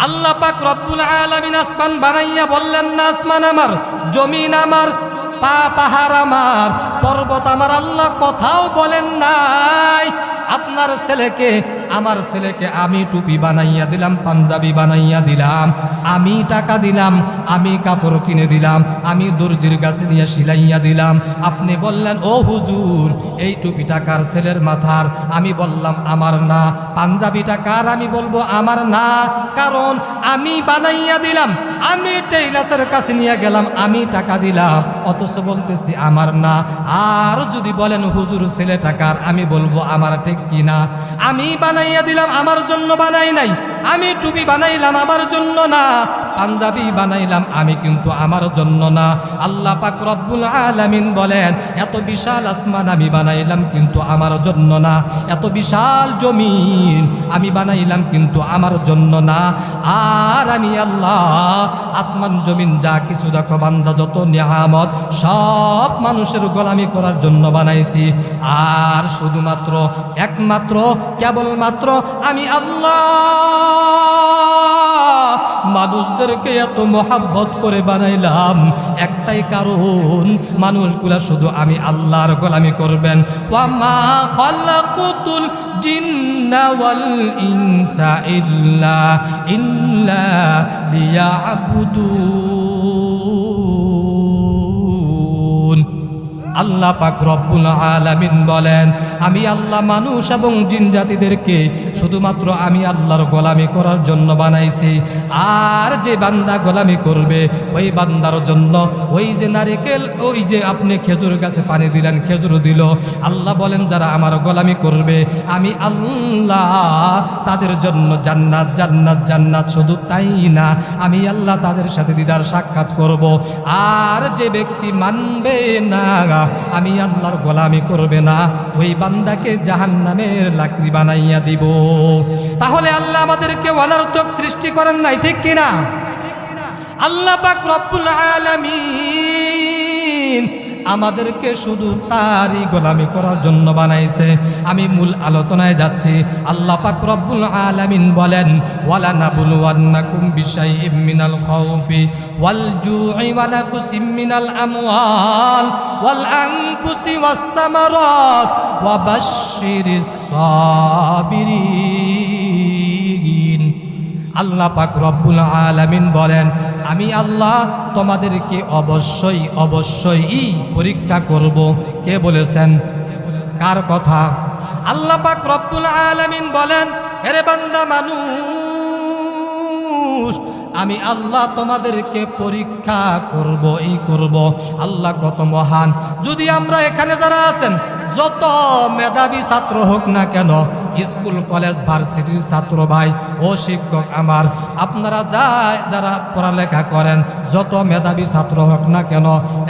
আল্লাহ পাক রব্বুল আলামিন আসমান বানাইয়া বললেন, না আসমান আমার, জমিন আমার, পা পাহাড় আমার, পর্বত আমার। আল্লাহ কথাও বলেন নাই। আপনার ছেলেকে আমার ছেলেকে আমি টুপি বানাইয়া দিলাম, পাঞ্জাবি বানাইয়া দিলাম, আমি টাকা দিলাম, আমি কাপড় কিনে দিলাম, আমি দর্জির গাছে নিয়ে সিলাইয়া দিলাম। আপনি বললেন, ও হুজুর, এই টুপি টাকার ছেলের মাথার? আমি বললাম, আমার না। পাঞ্জাবিটা কার? আমি বলব, আমার না। কারণ আমি বানাইয়া দিলাম। আমি টেইলাসের কাছে নিয়ে গেলাম, আমি টাকা দিলাম। অথচ বলতেছি, আমার না। আর যদি বলেন, হুজুর ছেলে টাকার আমি বলব, আমার ঠিক কিনা? আমি বানাইয়া দিলাম, আমার জন্য বানাই নাই। আমি টুপি বানাইলাম আমার জন্য না, পাঞ্জাবি বানাইলাম আমি কিন্তু আমার জন্য না। আল্লাহ পাক রব্বুল আলামিন বলেন, এত বিশাল আসমান আমি বানাইলাম কিন্তু আমার জন্য না, এত বিশাল জমিন আমি বানাইলাম কিন্তু আমার জন্য না। আর আমি আল্লাহ, আসমান জমিন যা কিছু দেখো বান্দা, যত নিয়ামত সব মানুষের গোলামি করার জন্য বানাইছি। আর শুধুমাত্র, একমাত্র, কেবলমাত্র আমি আল্লাহ। মানুষদেরকে এত মহাব্বত করে বানাইলাম? একটাই কারণ, মানুষগুলা শুধু আমি আল্লাহর গোলামি করবেন। ওয়ামা খালাকুতুল জিন্না ওয়াল ইনসা ইল্লা ইল্লা লিয়াবুদুন। আল্লাহ পাক রব্বুল আলামিন বলেন, আমি আল্লাহ মানুষ এবং জিন জাতিদেরকে শুধুমাত্র আমি আল্লাহর গোলামি করার জন্য বানাইছি। আর যে বান্দা গোলামি করবে, ওই বান্দার জন্য ওই যে নারিকেল, ওই যে আপনি খেজুর গাছে পানি দিলেন, খেজুর দিল। আল্লাহ বলেন, যারা আমার গোলামি করবে, আমি আল্লাহ তাদের জন্য জান্নাত জান্নাত জান্নাত শুধু তাই না, আমি আল্লাহ তাদের সাথে দিদার সাক্ষাৎ করব। আর যে ব্যক্তি মানবে না আমি আল্লাহর গোলামি করবে না। ওই বান্দাকে জাহান নামের লাকড়ি বানাইয়া দিব। তাহলে আল্লাহ আমাদেরকে অনার্থক সৃষ্টি করেন নাই, ঠিক কিনা? আল্লাহ বা রব্বুল আলামিন আমাদেরকে শুধু তারই গোলামি করার জন্য বানাইছে। আমি মূল আলোচনায় যাচ্ছি। আল্লাহ পাক রব্বুল আলামিন বলেন, ওয়ালা নাবুলুয়ান্নাকুম বিশাইইম মিনাল খাউফি ওয়াল জুই ওয়া নাকসিম মিনাল আমওয়াল ওয়াল আনফুসি ওয়াস সামারাত ওয়া বাশশিরিস সাবিরিন। আল্লাহ পাক রব্বুল আলামিন বলেন আমি আল্লাহ তোমাদেরকে অবশ্যই অবশ্যই পরীক্ষা করব। কে বলেছেন? কার কথা? আল্লাহ পাক রব্বুল আলামিন বলেন হেরে বান্দা মানুষ, আমি আল্লাহ তোমাদেরকে পরীক্ষা করব এই করব। আল্লাহ কত মহান। যদি আমরা এখানে যারা আছেন, যত মেধাবী ছাত্র হোক না কেন স্কুল, কলেজ, ভার্সিটির ছাত্র ভাই ও শিক্ষক আমার। আপনারা যা যারা পড়ালেখা করেন, যত মেধাবী ছাত্র হোক না কেন,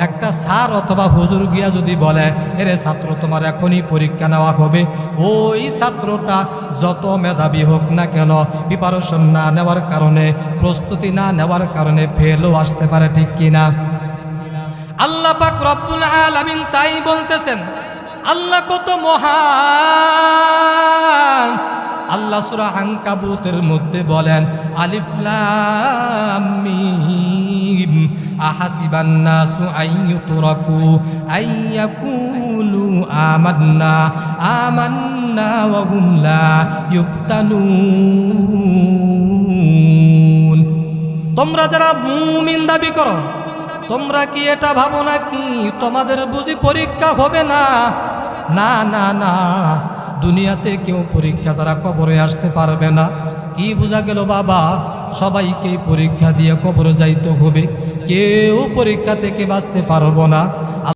একটা স্যার অথবা হুজুর গিয়া যদি বলে, এরে ছাত্র, তোমার এখনই পরীক্ষা নেওয়া হবে। ওই ছাত্রটা যত মেধাবী হোক না কেন প্রিপারেশন না নেওয়ার কারণে, প্রস্তুতি না নেওয়ার কারণে ফেলও আসতে পারে, ঠিক কিনা আল্লাহ পাক রব্বুল আলামিন তাই বলতেছেন, আল্লাহ কত মহান আল্লাহ সূরা মধ্যে বলেন, আলিফ লাম মিম আহাসিবান নাসু আইয়ুতরাকু আইয়াকুলু আমান্না আমান্না ওয়া হুম লা ইফতানুন তোমরা যারা মুমিন দাবি করো, তোমরা কি এটা ভাবো না কি তোমাদের বুঝি পরীক্ষা হবে না? না না না। দুনিয়াতে কেউ পরীক্ষা ছাড়া কবরে আসতে পারবে না, কি বোঝা গেল বাবা? সবাইকে পরীক্ষা দিয়ে কবরে যাইতে হবে। কেউ পরীক্ষা থেকে বাঁচতে পারব না।